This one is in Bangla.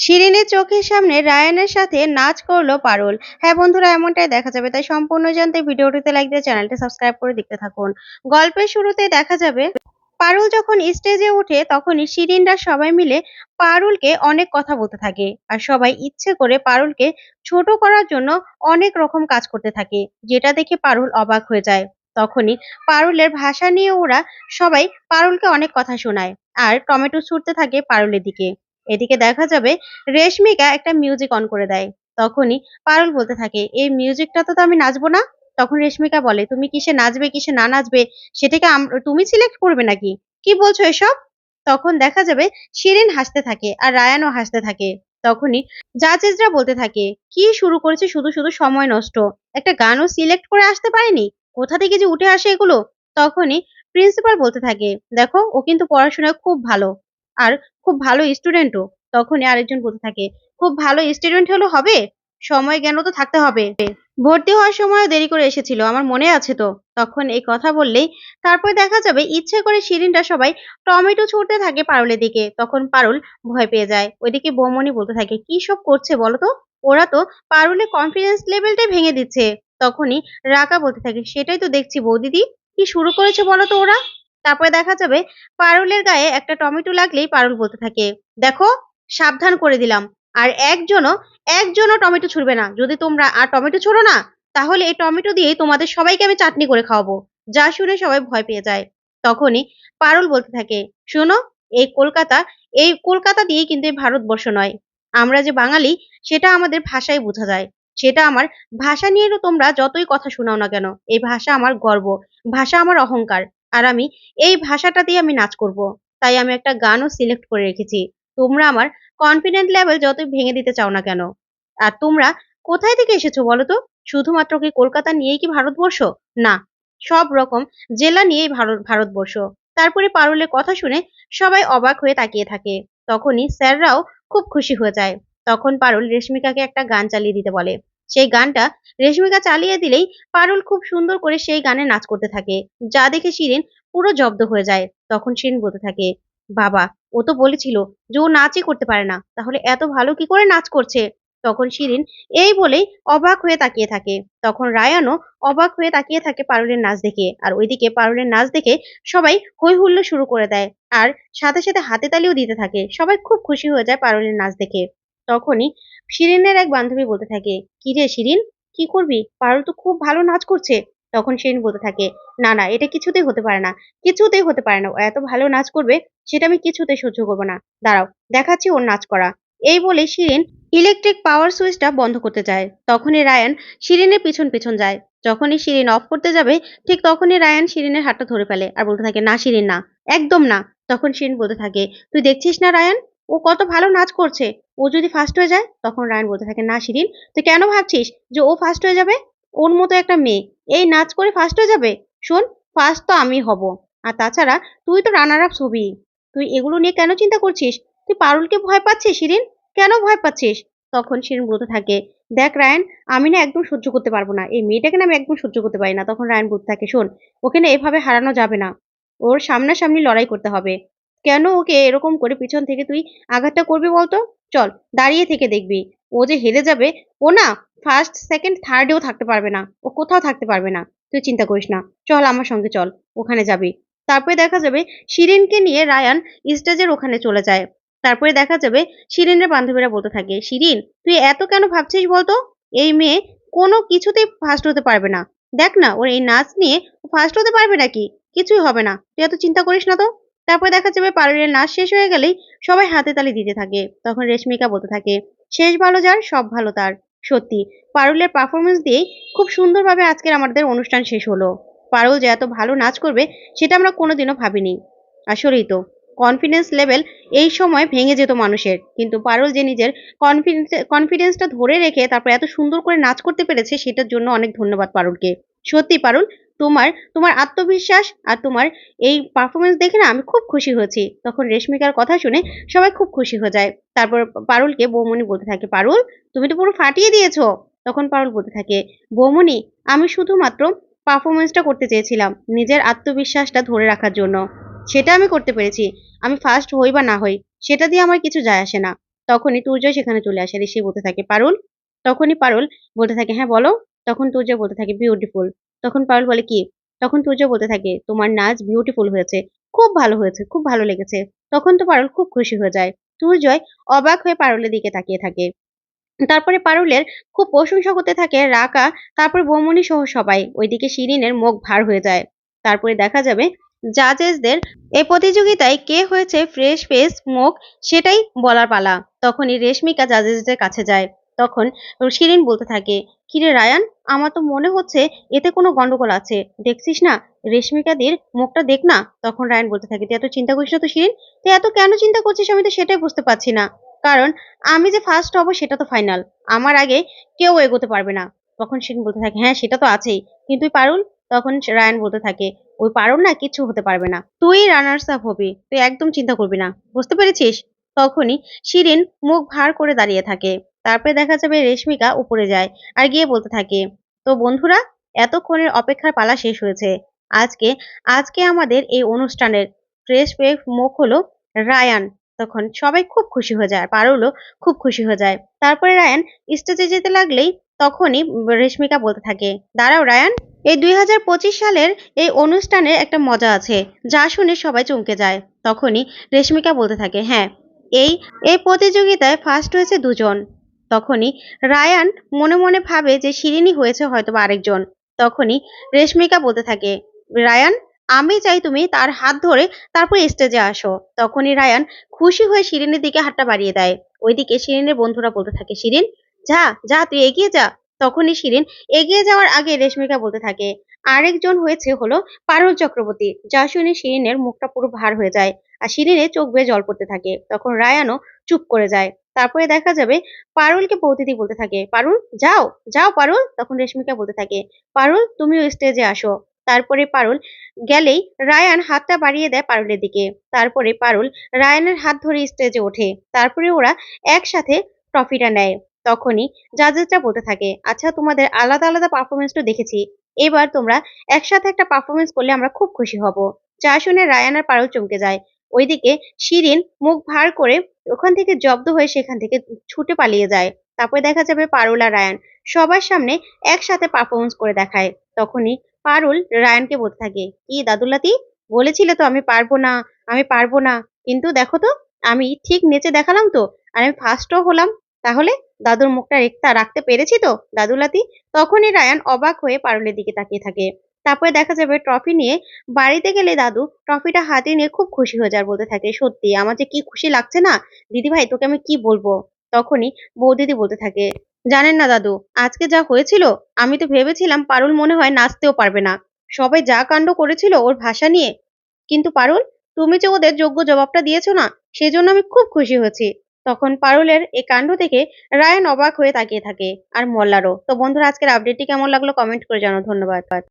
শিরিনের চোখের সামনে রায়ানের সাথে নাচ করল পারুল। হ্যাঁ বন্ধুরা, এমনটাই দেখা যাবে। তাই সম্পূর্ণ জানতে ভিডিওটিতে লাইক দিয়ে চ্যানেলটি সাবস্ক্রাইব করে দেখতে থাকুন। গল্পের শুরুতে দেখা যাবে, পারুল যখন স্টেজে ওঠে তখনই শিরিনরা সবাই মিলে পারুলকে অনেক কথা বলতে থাকে। আর সবাই ইচ্ছে করে পারুলকে ছোট করার জন্য অনেক রকম কাজ করতে থাকে, যেটা দেখে পারুল অবাক হয়ে যায়। তখনই পারুলের ভাষা নিয়ে ওরা সবাই পারুলকে অনেক কথা শোনায়। আর টমেটো ছুটতে থাকে পারুলের দিকে। এদিকে দেখা যাবে রেশমিকা একটা মিউজিক অন করে দেয়। তখনই পারুল বলতে থাকে, এই মিউজিকটা তো আমি নাচবো না? তখন রেশমিকা বলে, তুমি কিসে নাচবে, কিসে না নাচবে? সেটাকে তুমি সিলেক্ট করবে নাকি? কি বলছো এসব? তখন দেখা যাবে শিরিন হাসতে থাকে আর রায়ানও হাসতে থাকে। তখনই জাজেসরা বলতে থাকে, কি শুরু করেছে? শুধু শুধু সময় নষ্ট। একটা গানও সিলেক্ট করে আসতে পারেনি? কোথা থেকে যে উঠে আসে এগুলো? তখনই প্রিন্সিপাল বলতে থাকে, দেখো, ও কিন্তু পড়াশোনায় খুব ভালো। আর খুব ভালো স্টুডেন্টও তখনই আরেকজন বলতে থাকে, খুব ভালো স্টুডেন্ট হলে হবে? সময় জ্ঞানও তো থাকতে হবে। ভর্তি হওয়ার সময় দেরি করে এসেছিল, আমার মনে আছে তো। তখন এই কথা বললেই তারপর দেখা যাবে ইচ্ছে করে শিরিনটা সবাই টমেটো ছুটতে থাকে পারুলের দিকে। তখন পারুল ভয় পেয়ে যায়। ওইদিকে বৌমনি বলতে থাকে, কি সব করছে বলো তো? ওরা তো পারুলের কনফিডেন্স লেভেলটাই ভেঙে দিচ্ছে। তখনই রাকা বলতে থাকে, সেটাই তো দেখছি বৌদিদি। কি শুরু করেছে বলো তো ওরা? তারপরে দেখা যাবে পারুলের গায়ে একটা টমেটো লাগলেই পারুল বলতে থাকে। দেখো, সাবধান করে দিলাম। আর একজনও একজনও টমেটো ছুড়বে না। যদি তোমরা আর টমেটো ছোড়ো না, তাহলে এই টমেটো দিয়ে তোমাদের সবাইকে আমি চাটনি করে খাওয়াবো। যা শুনে সবাই ভয় পেয়ে যায়। তখনই পারুল বলতে থাকে, শোনো, এই কলকাতা এই কলকাতা দিয়েই কিন্তু এই ভারতবর্ষ নয়। আমরা যে বাঙালি, সেটা আমাদের ভাষায় বোঝা যায়। সেটা আমার ভাষা নিয়ে তোমরা যতই কথা শোনাও না কেন, এই ভাষা আমার গর্ব, ভাষা আমার অহংকার। আর আমি এই ভাষাটা দিয়ে আমি নাচ করব। তাই আমি একটা গানও সিলেক্ট করে রেখেছি। তোমরা আমার কনফিডেন্ট লেভেল যতই ভেঙে দিতে চাও না কেন? আর তোমরা কোথায় থেকে এসেছ বলো তো? শুধুমাত্র কি কলকাতা নিয়েই কি ভারতবর্ষ? না, সব রকম জেলা নিয়েই ভারত, ভারতবর্ষ। তারপরে পারুলের কথা শুনে সবাই অবাক হয়ে তাকিয়ে থাকে। তখনই স্যাররাও খুব খুশি হয়ে যায়। তখন পারুল রেশমিকাকে একটা গান চালিয়ে দিতে বলে। সেই গানটা রেশমিকা চালিয়ে দিলেই পারুল খুব সুন্দর করে সেই গানে নাচ করতে থাকে। যা দেখে শিরিন পুরো জব্দ হয়ে যায়। তখন শিরিন বলতে থাকে, বাবা, ও তো বলেছিল যে ও নাচই করতে পারে না। তাহলে এত ভালো কি করে নাচ করছে? তখন শিরিন এই বলেই অবাক হয়ে তাকিয়ে থাকে। তখন রায়ানও অবাক হয়ে তাকিয়ে থাকে পারুলের নাচ দেখে। আর ওইদিকে পারুলের নাচ দেখে সবাই হই হুল্লো শুরু করে দেয়। আর সাথে সাথে হাতে তালিও দিতে থাকে। সবাই খুব খুশি হয়ে যায় পারুলের নাচ দেখে। তখনই শিরিনের এক বান্ধবী বলতে থাকে, কি রে শিরিন, কি করবি? পারুল তো খুব ভালো নাচ করছে। তখন শিরিন বলতে থাকে, না না, এটা কিছুতেই হতে পারে না, কিছুতেই হতে পারে না। এত ভালো নাচ করবে, সেটা আমি কিছুতেই সহ্য করব না। দাঁড়াও, দেখাচ্ছি ওর নাচ করা। এই বলে শিরিন ইলেকট্রিক পাওয়ার সুইচটা বন্ধ করতে যায়। তখনই রায়ান শিরিনের পিছন পিছন যায়। যখনই শিরিন অফ করতে যাবে, ঠিক তখনই রায়ান শিরিনের হাতটা ধরে ফেলে আর বলতে থাকে, না, শিরিন, না, একদম না। তখন শিরিন বলতে থাকে, তুই দেখছিস না রায়ান? ও কত ভালো নাচ করছে। ও যদি ফার্স্ট হয়ে যায়, তখন রায়ান বলতে থাকে, না শিরিন, তুই কেন ভাবছিস যে ও ফার্স্ট হয়ে যাবে? ওর মতো একটা মেয়ে। এই নাচ করে ফার্স্ট হয়ে যাবে? শোন ফার্স্ট তো আমি হব। আর তাছাড়া তুই তো রানার আপ ছবি। তুই এগুলো নিয়ে কেন চিন্তা করছিস? তুই পারুলকে ভয় পাচ্ছিস শিরিন? কেন ভয় পাচ্ছিস? তখন শিরিন বলতে থাকে, দেখ রায়ন, আমি না একদম সহ্য করতে পারব না। এই মেয়েটাকে না আমি একদম সহ্য করতে পারি না। তখন রায়ন বলতে থাকে, শোন, ওকে না এভাবে হারানো যাবে না। ওর সামনাসামনি লড়াই করতে হবে। কেন ওকে এরকম করে পিছন থেকে তুই আঘাতটা করবি বলতো? চল, দাঁড়িয়ে থেকে দেখবি। ও যে হেরে যাবে, ও না ফার্স্ট সেকেন্ড থার্ডেও থাকতে পারবে না। ও কোথাও থাকতে পারবে না। তুই চিন্তা করিস না। চল আমার সঙ্গে চল, ওখানে যাবি। তারপরে দেখা যাবে শিরিনকে নিয়ে রায়ান স্টেজের ওখানে চলে যায়। তারপরে দেখা যাবে শিরিনের বান্ধবীরা বলতে থাকে, শিরিন, তুই এত কেন ভাবছিস বলতো? এই মেয়ে কোনো কিছুতেই ফার্স্ট হতে পারবে না। দেখ না, ওর এই নাচ নিয়ে ফার্স্ট হতে পারবে নাকি? কিছুই হবে না। তুই এত চিন্তা করিস না তো? তারপরে দেখা যাবে পারুলের নাচ শেষ হয়ে গেলেই সবাই হাতে তালি দিতে থাকে। তখন রেশমিকা বলতে থাকে, শেষ ভালো যার, সব ভালো তার। সত্যি, পারুলের পারফরমেন্স দিয়েই খুব সুন্দরভাবে আজকের আমাদের অনুষ্ঠান শেষ হলো। পারুল যে এত ভালো নাচ করবে, সেটা আমরা কোনোদিনও ভাবিনি। আসলেই তো কনফিডেন্স লেভেল এই সময় ভেঙে যেত মানুষের। কিন্তু পারুল যে নিজের কনফিডেন্স কনফিডেন্সটা ধরে রেখে তারপর এত সুন্দর করে নাচ করতে পেরেছে, সেটার জন্য অনেক ধন্যবাদ পারুলকে। সত্যি পারুল তোমার তোমার আত্মবিশ্বাস আর তোমার এই পারফরমেন্স দেখে না আমি খুব খুশি হয়েছি। তখন রেশমিকার কথা শুনে সবাই খুব খুশি হয়ে যায়। তারপর পারুলকে বৌমনি বলতে থাকে, পারুল, তুমি তো পুরো ফাটিয়ে দিয়েছ। তখন পারুল বলতে থাকে বৌমনি আমি শুধুমাত্র পারফরমেন্সটা করতে চেয়েছিলাম, নিজের আত্মবিশ্বাসটা ধরে রাখার জন্য। সেটা আমি করতে পেরেছি। আমি ফার্স্ট হই বা না হই, সেটা দিয়ে আমার কিছু যায় আসে না। তখনই তুর্জয় সেখানে চলে আসে এসে বলতে থাকে, পারুল? তখনই পারুল বলতে থাকে হ্যাঁ বলো। তখন তুর্জয় বলতে থাকে বিউটিফুল তখন পারুল বলে, কি? তখন তুর্জয় বলতে থাকে, তোমার নাচ বিউটিফুল হয়েছে, খুব ভালো হয়েছে, খুব ভালো লেগেছে। তখন তো পারুল খুব খুশি হয়ে যায়। তুর্জয় অবাক হয়ে পারুলের দিকে তাকিয়ে থাকে। তারপরে পারুলের খুব প্রশংসা করতে থাকে রাকা, তারপর বৌমনি সহ সবাই। ওইদিকে শিরিনের মুখ ভার হয়ে যায়। তারপরে দেখা যাবে জাজেসদের এই প্রতিযোগিতায় কে হয়েছে ফ্রেশ ফেস মুখ, সেটাই বলার পালা। তখনই রেশমিকা জাজেসদের কাছে যায়। তখন শিরিন বলতে থাকে কিরে রায়ান, আমার তো মনে হচ্ছে এতে কোনো গন্ডগোল আছে। দেখছিস না? রেশমিকাদের মুখটা দেখ না। তখন রায়ান বলতে থাকে, তুই এত চিন্তা করিস না তো শিরিন? তুই এত কেন চিন্তা করছিস? আমি তো সেটাই বুঝতে পারছি না। কারণ আমি যে ফার্স্ট হব সেটা তো ফাইনাল আমার আগে কেউ এগোতে পারবে না। তখন শিরিন বলতে থাকে হ্যাঁ সেটা তো আছেই। কিন্তু তুই পারুল? তখন রায়ান বলতে থাকে, ওই পারুল না কিছু হতে পারবে না। তুই রানার্স আপ হবি। তুই একদম চিন্তা করবি না। বুঝতে পেরেছিস? তখনই শিরিন মুখ ভার করে দাঁড়িয়ে থাকে। তারপরে দেখা যাবে রেশমিকা উপরে যায় আর গিয়ে বলতে থাকে, তো বন্ধুরা, এতক্ষণের অপেক্ষার পালা শেষ হয়েছে। আজকে আজকে আমাদের এই অনুষ্ঠানের ফ্রেশ পেক মুখ হলো রায়ান। তখন সবাই খুব খুশি হয়ে যায়, পারুলও খুব খুশি হয়ে যায়। তারপরে রায়ান স্টেজে যেতে লাগলেই তখনই রেশমিকা বলতে থাকে, দাঁড়াও রায়ান, এই দুই হাজার পঁচিশ সালের এই অনুষ্ঠানের একটা মজা আছে, যা শুনে সবাই চমকে যায়। তখনই রেশমিকা বলতে থাকে হ্যাঁ এই এই প্রতিযোগিতায় ফার্স্ট হয়েছে দুজন। তখনই রায়ান মনে মনে ভাবে যে শিরিনী হয়েছে হয়তো আরেকজন। তখনই রেশমিকা বলতে থাকে, রায়ান, আমি চাই তুমি তার হাত ধরে তারপর স্টেজে আসো। তখনই রায়ান খুশি হয়ে শিরিনের দিকে হাতটা বাড়িয়ে দেয়। ওইদিকে শিরিনের বন্ধুরা বলতে থাকে, শিরিন, যা যা, তুই এগিয়ে যা। তখনই শিরিন এগিয়ে যাওয়ার আগে রেশমিকা বলতে থাকে, আরেকজন হয়েছে হলো পারুল চক্রবর্তী, যা শুনে শিরিনের মুখটা পুরো ভার হয়ে যায়। আর শিরিনের চোখ বেয়ে জল পড়তে থাকে। তখন রায়ানও চুপ করে যায়। তারপরে দেখা যাবে পারুলকে পৌঁতিদি বলতে থাকে, পারুল, যাও যাও পারুল, তখন রেশমিকা বলতে থাকে, পারুল, তুমিও স্টেজে আসো। তারপরে পারুল গেলেই রায়ান হাতটা বাড়িয়ে দেয় পারুলের দিকে। তারপরে পারুল রায়ানের হাত ধরে স্টেজে ওঠে। তারপরে ওরা একসাথে ট্রফিটা নেয়। তখনই জাজেসরা বলতে থাকে আচ্ছা তোমাদের আলাদা আলাদা পারফরমেন্স তো দেখেছি। এবার তোমরা একসাথে একটা পারফরমেন্স করলে আমরা খুব খুশি হব। যা শুনে রায়ান আর পারুল চমকে যায়। ওইদিকে শিরিন মুখ ভার করে ওখান থেকে জব্দ হয়ে সেখান থেকে ছুটে পালিয়ে যায়। তারপরে দেখা যাবে পারুল আর রায়ান। সবার সামনে একসাথে পারফরমেন্স করে দেখায়। তখনই পারুল রায়ানকে বলতে থাকে, কি দাদুলাতি? বলেছিলে তো আমি পারব না, আমি পারব না। কিন্তু দেখো তো, আমি ঠিক নেচে দেখালাম তো, আর আমি ফার্স্টও হলাম। তাহলে দাদুর মুখটা রেখতা রাখতে পেরেছি তো, দাদুলাতি? তখনই রায়ান অবাক হয়ে পারুলের দিকে তাকিয়ে থাকে। তারপরে দেখা যাবে ট্রফি নিয়ে বাড়িতে গেলে দাদু ট্রফিটা হাতে নিয়ে খুব খুশি হয়ে যার বলতে থাকে। সত্যি, আমার যে কি খুশি লাগছে না? দিদি ভাই তোকে আমি কি বলব? তখনই বৌদিদি বলতে থাকে, জানেন না দাদু, আজকে যা হয়েছিল, আমি তো ভেবেছিলাম পারুল মনে হয় নাচতেও পারবে না। সবাই যা কাণ্ড করেছিল ওর ভাষা নিয়ে। কিন্তু পারুল, তুমি যে ওদের যোগ্য জবাবটা দিয়েছ না, সেজন্য আমি খুব খুশি হয়েছি। তখন পারুলের এই কাণ্ড দেখে রায়ান অবাক হয়ে তাকিয়ে থাকে, আর মল্লারও। তো বন্ধুরা, আজকের আপডেটটি কেমন লাগল কমেন্ট করে জানাও, ধন্যবাদ।